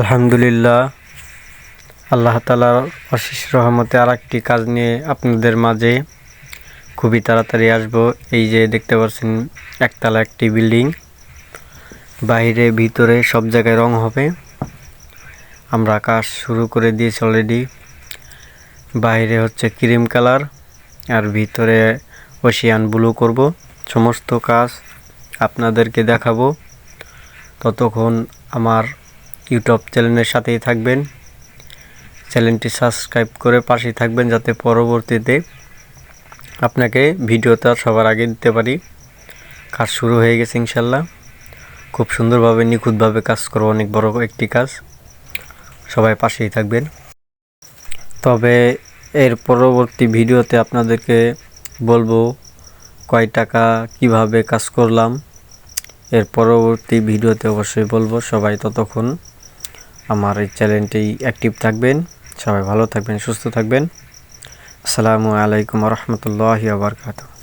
আলহামদুলিল্লাহ। আল্লাহ তালার অশেষ রহমতে আর একটি কাজ নিয়ে আপনাদের মাঝে খুবই তাড়াতাড়ি আসব। এই যে দেখতে পাচ্ছেন, একতলা একটি বিল্ডিং। বাইরে, ভিতরে সব জায়গায় রং হবে। আমরা কাজ শুরু করে দিয়েছি অলরেডি বাইরে হচ্ছে ক্রিম কালার, আর ভিতরে ওশিয়ান ব্লু করব। সমস্ত কাজ আপনাদেরকে দেখাবো। ততক্ষণ আমার ইউটিউব চ্যানেলের সাথেই থাকবেন। চ্যানেলটি সাবস্ক্রাইব করে পাশেই থাকবেন যাতে পরবর্তীতে আপনাকে ভিডিওটা সবার আগে দিতে পারি। কাজ শুরু হয়ে গেছে ইনশাল্লাহ। খুব সুন্দরভাবে, নিখুঁতভাবে কাজ করব অনেক বড় একটি কাজ। সবাই পাশেই থাকবেন। তবে এর পরবর্তী ভিডিওতে আপনাদেরকে বলব কয় টাকা কীভাবে কাজ করলাম। এর পরবর্তী ভিডিওতে অবশ্যই বলব সবাই ততক্ষণ আমার এই চ্যানেলটি অ্যাক্টিভ থাকবেন সবাই ভালো থাকবেন সুস্থ থাকবেন। আসসালামু আলাইকুম রহমতুল্লাহ বারকাতু